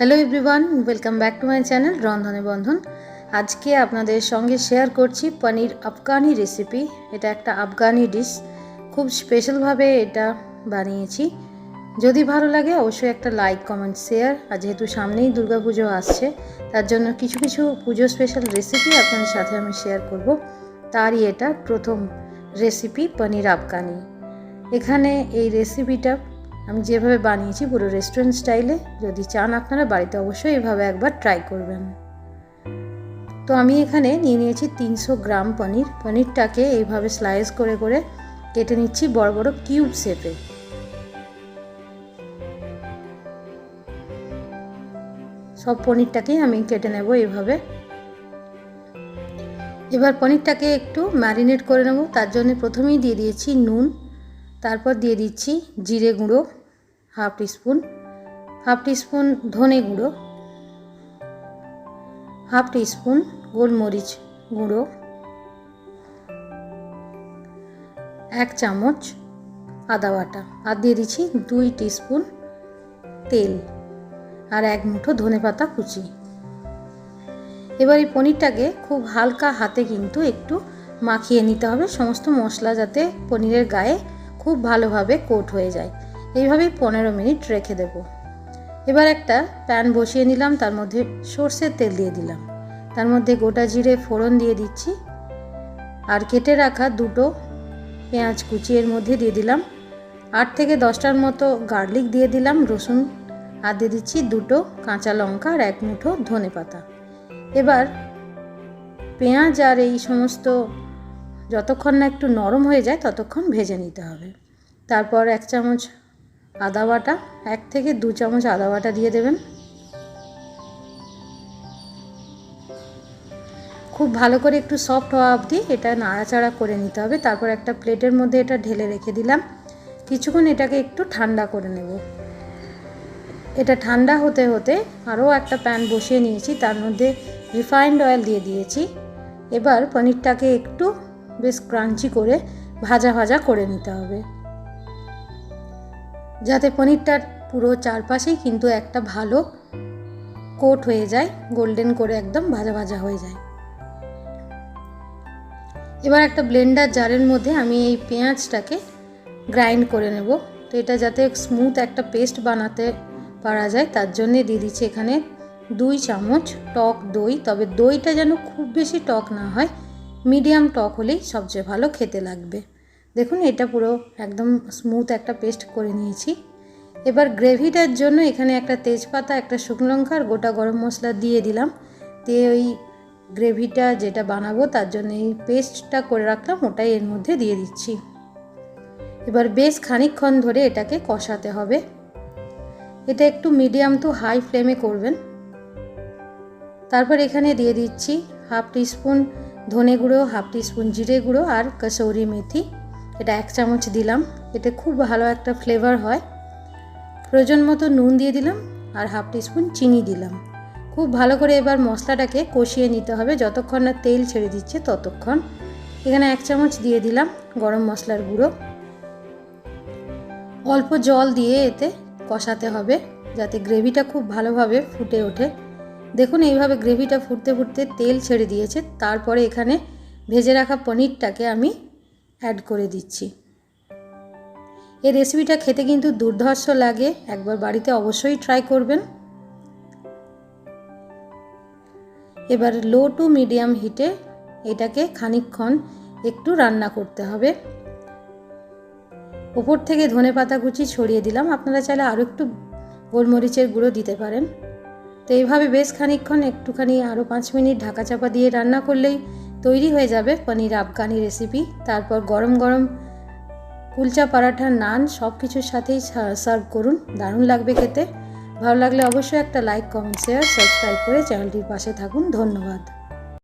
Hello everyone welcome back to my channel রন্ধনে বন্ধন আজকে আপনাদের সঙ্গে শেয়ার করছি পনির আফগানি রেসিপি এটা একটা আফগানি ডিশ খুব স্পেশালভাবে এটা বানিয়েছি। যদি ভালো লাগে অবশ্যই একটা লাইক কমেন্ট শেয়ার আর যেহেতু সামনেই দুর্গাপুজো আসছে, তার জন্য কিছু কিছু পুজো স্পেশাল রেসিপি আপনাদের সাথে আমি শেয়ার করব। তারই এটা প্রথম রেসিপি পনির আফগানি। এখানে এই রেসিপিটা আমি যেভাবে বানিয়েছি পুরো রেস্টুরেন্ট স্টাইলে যদি চান আপনারা বাড়িতে অবশ্যই এভাবে একবার ট্রাই করবেন। তো আমি এখানে নিয়ে নিয়েছি তিনশো গ্রাম পনির। পনিরটাকে এইভাবে স্লাইস করে করে কেটে নিচ্ছি বড় বড় কিউব শেপে সব পনিরটাকেই আমি কেটে নেব এইভাবে। এবার পনিরটাকে একটু ম্যারিনেট করে নেব। তার জন্য প্রথমেই দিয়ে দিয়েছি নুন, তারপর দিয়ে দিচ্ছি জিরে গুঁড়ো। হাফ টিস্পুন হাফ টিস্পুন ধনে গুঁড়ো, হাফ টিস্পুন গোলমরিচ গুঁড়ো, এক চামচ আদা বাটা আর দিয়ে দিচ্ছি দুই টিস্পুন তেল আর এক মুঠো ধনে পাতা কুচি। এবার এই পনিরটাকে খুব হালকা হাতে কিন্তু একটু মাখিয়ে নিতে হবে। সমস্ত মশলা যাতে পনিরের গায়ে খুব ভালোভাবে কোট হয়ে যায়। এইভাবেই পনেরো মিনিট রেখে দেব। এবার একটা প্যান বসিয়ে নিলাম, তার মধ্যে সর্ষের তেল দিয়ে দিলাম। তার মধ্যে গোটা জিরে ফোড়ন দিয়ে দিচ্ছি আর কেটে রাখা দুটো পেঁয়াজ কুচি এর মধ্যে দিয়ে দিলাম। আট থেকে দশটার মতো গার্লিক দিয়ে দিলাম, রসুন, আর দিয়ে দিচ্ছি দুটো কাঁচা লঙ্কা আর এক মুঠো ধনে পাতা। এবার পেঁয়াজ আর এই সমস্ত যতক্ষণ না একটু নরম হয়ে যায়, ততক্ষণ ভেজে নিতে হবে। তারপর এক চামচ আদা বাটা, এক থেকে দু চামচ আদা বাটা দিয়ে দেবেন। খুব ভালো করে একটু সফট হওয়া অবধি এটা নাড়াচাড়া করে নিতে হবে। তারপর একটা প্লেটের মধ্যে এটা ঢেলে রেখে দিলাম। কিছুক্ষণ এটাকে একটু ঠান্ডা করে নেব। এটা ঠান্ডা হতে হতে আরও একটা প্যান বসিয়ে নিয়েছি, তার মধ্যে রিফাইন্ড অয়েল দিয়ে দিয়েছি। এবার পনিরটাকে একটু বেশ ক্রাঞ্চি করে ভাজা ভাজা করে নিতে হবে। যাতে পনিরটার পুরো চারপাশেই কিন্তু একটা ভালো কোট হয়ে যায়, গোল্ডেন করে একদম ভাজা ভাজা হয়ে যায়। এবার একটা ব্লেন্ডার জারের মধ্যে আমি এই পেঁয়াজটাকে গ্রাইন্ড করে নেব। তো এটা যাতে স্মুথ একটা পেস্ট বানাতে পারা যায়, তার জন্যে দিয়ে দিচ্ছি এখানে দুই চামচ টক দই। তবে দইটা যেন খুব বেশি টক না হয়, মিডিয়াম টক হলেই সবচেয়ে ভালো খেতে লাগবে। দেখুন, এটা পুরো একদম স্মুথ একটা পেস্ট করে নিয়েছি। এবার গ্রেভিটার জন্য এখানে একটা তেজপাতা, একটা শুকনো লঙ্কা আর গোটা গরম মশলা দিয়ে দিলাম। দিয়ে ওই গ্রেভিটা যেটা বানাবো, তার জন্য এই পেস্টটা করে রাখলাম, ওটাই এর মধ্যে দিয়ে দিচ্ছি। এবার বেশ খানিকক্ষণ ধরে এটাকে কষাতে হবে। এটা একটু মিডিয়াম টু হাই ফ্লেমে করবেন। তারপর এখানে দিয়ে দিচ্ছি হাফ টিস্পুন ধনে গুঁড়ো হাফ টিস্পুন জিরে গুঁড়ো আর কসৌরি মেথি। এটা এক চামচ দিলাম। এতে খুব ভালো একটা ফ্লেভার হয়। প্রয়োজন মতো নুন দিয়ে দিলাম আর হাফ টিস্পুন চিনি দিলাম। খুব ভালো করে এবার মশলাটাকে কষিয়ে নিতে হবে। যতক্ষণ না তেল ছেড়ে দিচ্ছে ততক্ষণ। এখানে এক চামচ দিয়ে দিলাম গরম মশলার গুঁড়ো। অল্প জল দিয়ে এতে কষাতে হবে যাতে গ্রেভিটা খুব ভালোভাবে ফুটে ওঠে। দেখুন এইভাবে গ্রেভিটা ফুটতে ফুটতে তেল ছেড়ে দিয়েছে। তারপরে এখানে ভেজে রাখা পনিরটাকে আমি অ্যাড করে দিচ্ছি। এই রেসিপিটা খেতে কিন্তু দুর্ধর্ষ লাগে, একবার বাড়িতে অবশ্যই ট্রাই করবেন। এবার লো টু মিডিয়াম হিটে এটাকে খানিকক্ষণ একটু রান্না করতে হবে। ওপর থেকে ধনে পাতা কুচি ছড়িয়ে দিলাম, আপনারা চাইলে আরও একটু গোলমরিচের গুঁড়ো দিতে পারেন। তো এইভাবে বেশ খানিকক্ষণ একটুখানি আরও পাঁচ মিনিট ঢাকা চাপা দিয়ে রান্না করলেই তৈরি হয়ে যাবে পনির আফগানি রেসিপি তারপর গরম গরম কুলচা পরাঠা, নান সব কিছুর সাথেই সার্ভ করুন। দারুণ লাগবে খেতে। ভালো লাগলে অবশ্যই একটা লাইক কমেন্ট শেয়ার সাবস্ক্রাইব করে চ্যানেলটির পাশে থাকুন। ধন্যবাদ।